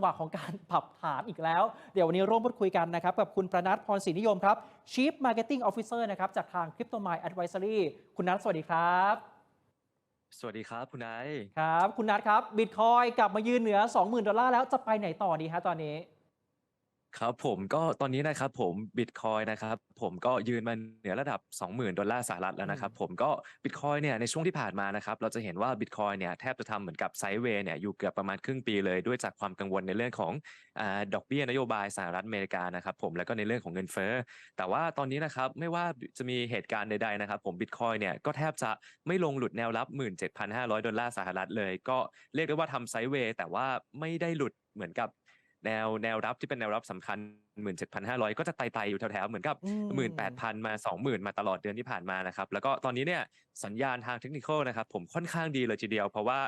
จังหวะของการปรับฐานอีกแล้ว เดี๋ยววันนี้ร่วมพูดคุยกันนะครับ กับคุณประนัทพรศรีนิยมครับ Chief Marketing Officer นะครับ จากทาง Cryptomine Advisory คุณนัทสวัสดีครับ สวัสดีครับ คุณไอซ์ครับ คุณนัทครับบิตคอยกลับมายืนเหนือ 20,000 ดอลลาร์แล้วจะไปไหนต่อดีฮะตอนนี้ ครับผมก็ตอนนี้นะครับผมบิตคอยนะครับผมก็ยืนมาเหนือระดับ 20,000 ดอลลาร์สหรัฐแล้วนะครับผมก็บิตคอยเนี่ยในช่วงที่ผ่านมานะครับเราจะเห็นว่าบิตคอยเนี่ยแทบจะทำเหมือนกับไซด์เวย์เนี่ยอยู่เกือบประมาณครึ่งปีเลยด้วยจากความกังวลในเรื่องของอาดอกเบี้ยนโยบายสหรัฐอเมริกานะครับผมแล้วก็ในเรื่องของเงินเฟ้อแต่ว่าตอนนี้นะครับไม่ว่าจะมีเหตุการณ์ใดๆนะครับผมบิตคอยเนี่ยก็แทบจะไม่ลงหลุดแนวรับ 17,500 ดอลลาร์สหรัฐเลย ก็เรียกได้ว่าทำไซด์เวย์แต่ว่าไม่ได้หลุดเหมือนกับ แนวแนวรับที่เป็นแนวรับสำคัญ 17,500 ก็จะไต่ๆอยู่แถวๆเหมือนกับอืม18,000 มา 20,000 มาตลอดเดือนที่ผ่านมานะครับแล้วก็ตอนนี้เนี่ยสัญญาณทางเทคนิคนะครับผมค่อนข้างดีเลยทีเดียว เพราะว่า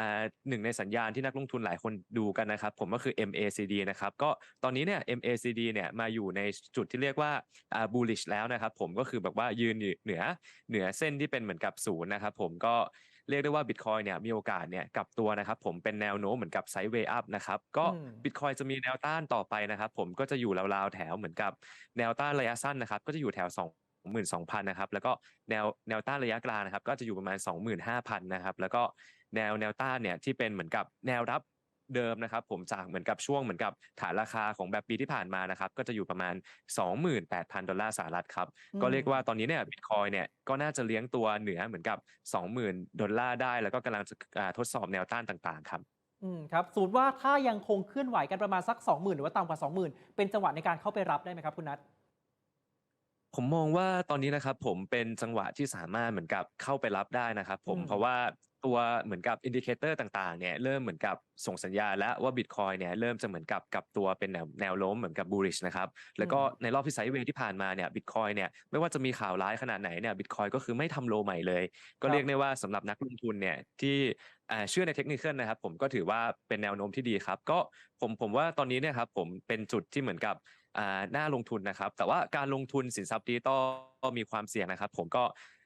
อ่าหนึ่งในสัญญาณที่นักลงทุนหลายคนดูกันนะครับผมก็คือ MACD นะครับก็ตอนนี้เนี่ย MACD เนี่ยมาอยู่ในจุดที่เรียกว่าอ่า bullish แล้วนะครับผมก็คือแบบว่ายืนอยู่เหนือเหนือเส้นที่เป็นเหมือนกับศูนย์นะครับผมก็ เรียกได้ว่า Bitcoin เนี่ยมีโอกาสเนี่ยกลับตัวนะครับผมเป็นแนวโน้มเหมือนกับไซด์เวย์อัพนะครับก็อืม Bitcoin จะมีแนวต้านต่อไปนะครับผมก็จะอยู่ราวๆแถวเหมือนกับแนวต้านระยะสั้นนะครับก็จะอยู่แถว22,000นะครับแล้วก็แนวแนวต้านระยะกลางนะครับก็จะอยู่ประมาณ 25,000นะครับแล้วก็แนวแนวต้านเนี่ยที่เป็นเหมือนกับแนวรับ เดิมนะครับผมจากเหมือนกับช่วงเหมือนกับฐานราคาของแบบปีที่ผ่านมานะครับก็จะอยู่ประมาณ 28,000 ดอลลาร์สหรัฐครับอืมก็เรียกว่าตอนนี้เนี่ยบิตคอยเนี่ยก็น่าจะเลี้ยงตัวเหนือเหมือนกับ 20,000 ดอลลาร์ได้ แล้วก็กำลังจะอ่าทดสอบแนวต้านต่างๆครับอืมครับสูตรว่าถ้ายังคงเคลื่อนไหวกันประมาณสัก 20,000 หรือว่าต่ำกว่า 20,000 เป็นจังหวะในการเข้าไปรับได้ไหมครับคุณนัทผมมองว่าตอนนี้นะครับผมเป็นจังหวะที่สามารถเหมือนกับเข้าไปรับได้นะครับผมอืมเพราะว่า ตัวเหมือนกับอินดิเคเตอร์ต่างๆเนี่ยเริ่มเหมือนกับส่งสัญญาณแล้วว่าบิตคอยเนี่ยเริ่มจะเหมือนกับกลับตัวเป็นแนวแนวล้มเหมือนกับบูริชนะครับแล้วก็ในรอบที่ไซด์เวย์ที่ผ่านมาเนี่ยบิตคอยเนี่ยไม่ว่าจะมีข่าวร้ายขนาดไหนเนี่ยบิตคอยก็คือไม่ทำโลใหม่เลย ก็เรียกได้ว่าสำหรับนักลงทุนเนี่ยที่อ่าเชื่อในเทคนิคนะครับผมก็ถือว่าเป็นแนวโน้มที่ดีครับ ก็ผมผมว่าตอนนี้เนี่ยครับผมเป็นจุดที่เหมือนกับอ่าน่าลงทุนนะครับ แต่ว่าการลงทุนสินทรัพย์ดิจิตอลก็มีความเสี่ยงนะครับ ผมก็อ่า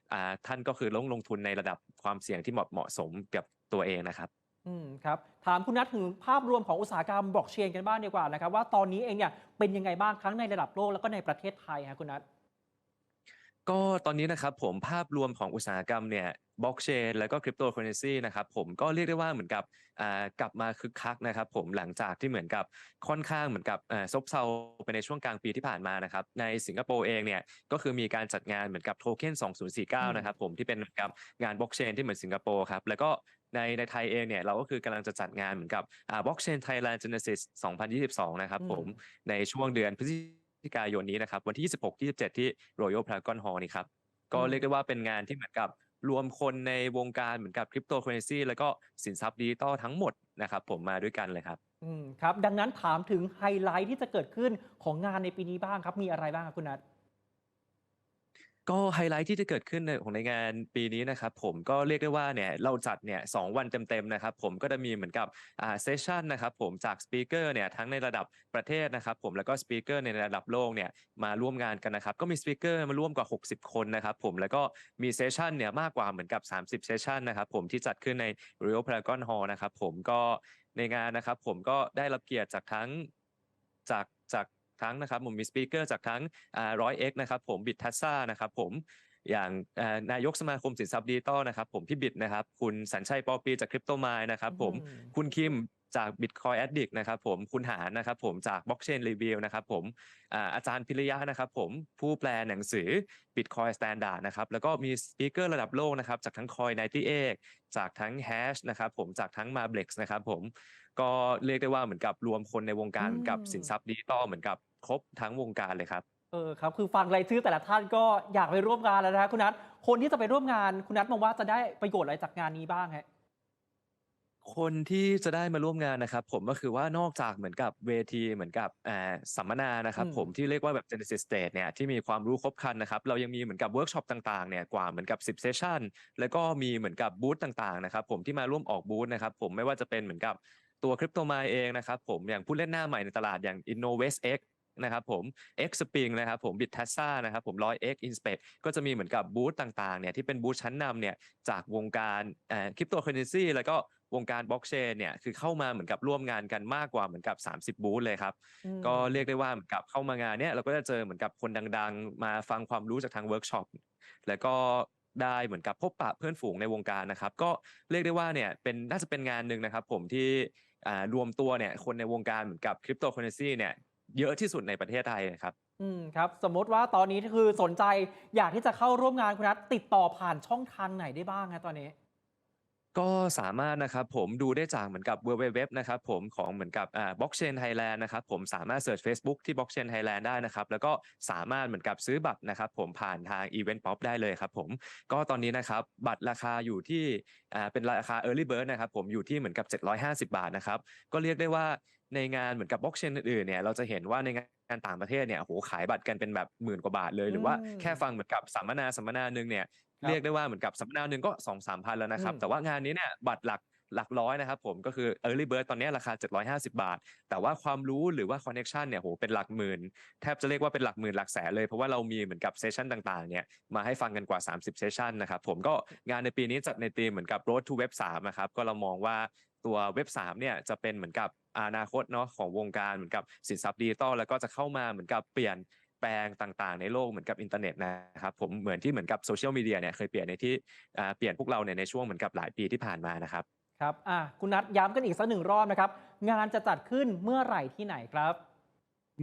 ท่านก็คือลงลงทุนในระดับความเสี่ยงที่เหมาะเหมาะสมกับตัวเองนะครับอืมครับถามคุณนัทถึงภาพรวมของอุตสาหกรรมบล็อกเชนกันบ้างดีกว่านะครับว่าตอนนี้เองเนี่ยเป็นยังไงบ้างทั้งในระดับโลกแล้วก็ในประเทศไทยฮะคุณนัท ก็ตอนนี้นะครับผมภาพรวมของอุตสาหกรรมเนี่ยบล็อกเชนแล้วก็คริปโตเคอเรนซีนะครับผมก็เรียกได้ว่าเหมือนกับอ่ากลับมาคึกคักนะครับผมหลังจากที่เหมือนกับค่อนข้างเหมือนกับอ่าซบเซาไปในช่วงกลางปีที่ผ่านมานะครับในสิงคโปร์เองเนี่ยก็คือมีการจัดงานเหมือนกับโทเค็น2049 นะครับผมที่เป็นเหมือนกับงานบล็อกเชนที่เหมือนสิงคโปร์ครับแล้วก็ในในไทยเองเนี่ยเราก็คือกำลังจะจัดงานเหมือนกับอ่าบล็อกเชนไทยแลนด์เจเนซิส2022 นะครับผมในช่วงเดือนพฤศจิ กายนนี้นะครับวันที่ 26 27ที่ Royal Paragon Hall นี่ครับก็อืมเรียกได้ว่าเป็นงานที่เหมือนกับรวมคนในวงการเหมือนกับคริปโตเคอเรนซีแล้วก็สินทรัพย์ดิจิตอลทั้งหมดนะครับผมมาด้วยกันเลยครับอืมครับ ดังนั้นถามถึงไฮไลท์ที่จะเกิดขึ้นของงานในปีนี้บ้างครับ มีอะไรบ้างครับคุณนัท ก็ไฮไลท์ที่จะเกิดขึ้นในของในงานปีนี้นะครับผมก็เรียกได้ว่าเนี่ยเราจัดเนี่ยสองวันเต็มๆนะครับผมก็จะมีเหมือนกับอ่าเซสชันนะครับผมจากสปีกเกอร์เนี่ยทั้งในระดับประเทศนะครับผมแล้วก็สปีกเกอร์ในระดับโลกเนี่ยมาร่วมงานกันนะครับก็มีสปีกเกอร์มาร่วมกว่า 60 คนนะครับผมแล้วก็มีเซสชันเนี่ยมากกว่าเหมือนกับ 30เซสชันนะครับผมที่จัดขึ้นใน Royal Paragon Hall นะครับผมก็ในงานนะครับผมก็ได้รับเกียรติจากทั้งจากจาก ทั้งนะครับผมมีสปีกเกอร์จากทั้งร้อยเอ็กนะครับผมบิดทัสซ่านะครับผมอย่างเอ่อนายกสมาคมสินทรัพย์ดิจิตอลนะครับผมพี่บิดนะครับคุณสัญชัยปอปีจากคริปโตมายนะครับผมอืมคุณคิมจาก Bitcoin Addict นะครับผมคุณหานนะครับผมจาก Blockchain Review นะครับผมอ่าอาจารย์พิริยะนะครับผมผู้แปลหนังสือ Bitcoin Standard นะครับแล้วก็มีสปีกเกอร์ระดับโลกนะครับจากทั้ง Coin 98จากทั้ง Hash นะครับผมจากทั้ง Marblex นะครับผม ก็เรียกได้ว่าเหมือนกับรวมคนในวงการอืมเหมือนกับสินทรัพย์ดิจิตอลเหมือนกับครบทั้งวงการเลยครับเออครับคือฟังรายชื่อแต่ละท่านก็อยากไปร่วมงานแล้วนะฮะคุณนัทคนที่จะไปร่วมงานคุณนัทมองว่าจะได้ประโยชน์อะไรจากงานนี้บ้างฮะคนที่จะได้มาร่วมงานนะครับ ผมก็คือว่านอกจากเหมือนกับเวทีเหมือนกับอ่าสัมมนานะครับอืมผมที่เรียกว่าแบบ Genesis Stage เนี่ยที่มีความรู้ครบครันนะครับ เรายังมีเหมือนกับเวิร์กช็อปต่างๆเนี่ยกว่าเหมือนกับ 10 เซสชันแล้วก็มีเหมือนกับบูธต่างๆนะครับผมที่มาร่วมออกบูธนะครับผมไม่ว่าจะเป็นเหมือนกับ ตัวคริปโตมาเองนะครับผมอย่างผู้เล่นหน้าใหม่ในตลาดอย่าง Innovest X นะครับผม X Spring นะครับผม Bit t a s s a นะครับผม 100 X Inspect ก็จะมีเหมือนกับบูธต่างๆเนี่ยที่เป็นบูธชั้นนำเนี่ยจากวงการคริปโตเคอเรนซีแล้วก็วงการบล็อกเชนเนี่ยคือเข้ามาเหมือนกับร่วมงานกันมากกว่าเหมือนกับ 30 บูธเลยครับอืมก็เรียกได้ว่าเหมือนกับเข้ามางานเนี่ยเราก็จะเจอเหมือนกับคนดังๆ มาฟังความรู้จากทางเวิร์กช็อปแล้วก็ได้เหมือนกับพบปะเพื่อนฝูงในวงการนะครับ ก็เรียกได้ว่าเนี่ยเป็นน่าจะเป็นงานหนึ่งนะครับ ผมที่อ่า รวมตัวเนี่ยคนในวงการเหมือนกับคริปโตเคอเรนซีเนี่ยเยอะที่สุดในประเทศไทยนะครับอืมครับ สมมติว่าตอนนี้คือสนใจอยากที่จะเข้าร่วมงานคุณนัทติดต่อผ่านช่องทางไหนได้บ้างฮะตอนนี้ ก็สามารถนะครับผมดูได้จากเหมือนกับ w w w นะครับผมของเหมือนกับอ่า blockchain Thailand นะครับผมสามารถเสิร์ช Facebook ที่ blockchain Thailand ได้นะครับแล้วก็สามารถเหมือนกับซื้อบัตรนะครับผมผ่านทาง Event Pop ได้เลยครับผมก็ตอนนี้นะครับบัตรราคาอยู่ที่อ่าเป็นราคา Early Bird นะครับผมอยู่ที่เหมือนกับ 750 บาทนะครับก็เรียกได้ว่าในงานเหมือนกับ blockchain อื่นๆเนี่ยเราจะเห็นว่าในงานต่างประเทศเนี่ยโหขายบัตรกันเป็นแบบหมื่นกว่าบาทเลย หรือว่าแค่ฟังเหมือนกับสัมมนาสัมมนาหนึ่งเนี่ย เรียกได้ว่าเหมือนกับสัมมนาหนึ่งก็สองสามพันแล้วนะครับอืมแต่ว่างานนี้เนี่ยบัตรหลักหลักร้อยนะครับผมก็คือ Early Bird ตอนนี้ราคา 750 บาท แต่ว่าความรู้หรือว่า Connection เนี่ยโหเป็นหลักหมื่น แทบจะเรียกว่าเป็นหลักหมื่นหลักแสนเลย เพราะว่าเรามีเหมือนกับเซสชันต่างๆเนี่ยมาให้ฟังกันกว่า 30 เซสชันนะครับผมก็งานในปีนี้จัดในธีมเหมือนกับ Road to Web 3นะครับก็เรามองว่าตัวเว็บ3เนี่ยจะเป็นเหมือนกับอนาคตเนาะของวงการเหมือนกับสินทรัพย์ดิจิตอลแล้วก็จะเข้ามาเหมือนกับเปลี่ยน แปลงต่างๆ ในโลกเหมือนกับอินเทอร์เน็ตนะครับผมเหมือนที่เหมือนกับโซเชียลมีเดียเนี่ยเคยเปลี่ยนในที่อ่าเปลี่ยนพวกเราเนี่ยในช่วงเหมือนกับหลายปีที่ผ่านมานะครับครับอะคุณนัทย้ำกันอีกสักหนึ่งรอบนะครับ งานจะจัดขึ้นเมื่อไหร่ที่ไหนครับ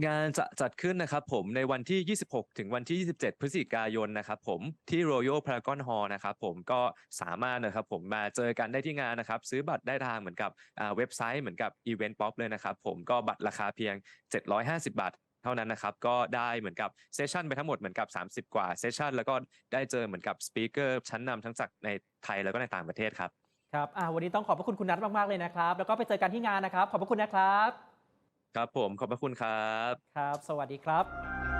งานจะจัดขึ้นนะครับผมในวันที่ 26 ถึงวันที่ 27 พฤศจิกายนนะครับผมที่ Royal Paragon Hall นะครับผมก็สามารถนะครับผมมาเจอกันได้ที่งานนะครับ ซื้อบัตรได้ทางเหมือนกับอ่าเว็บไซต์เหมือนกับ Event Pop เลยนะครับผมก็บัตรราคาเพียง 750 บาท เท่านั้นนะครับ ก็ได้เหมือนกับเซสชันไปทั้งหมดเหมือนกับ 30 กว่าเซสชันแล้วก็ได้เจอเหมือนกับสปีกเกอร์ชั้นนำทั้งจากในไทยแล้วก็ในต่างประเทศครับครับอะวันนี้ต้องขอบพระคุณคุณนัทมากๆเลยนะครับ แล้วก็ไปเจอกันที่งานนะครับ ขอบพระคุณนะครับ ครับผมขอบพระคุณครับ ครับ สวัสดีครับ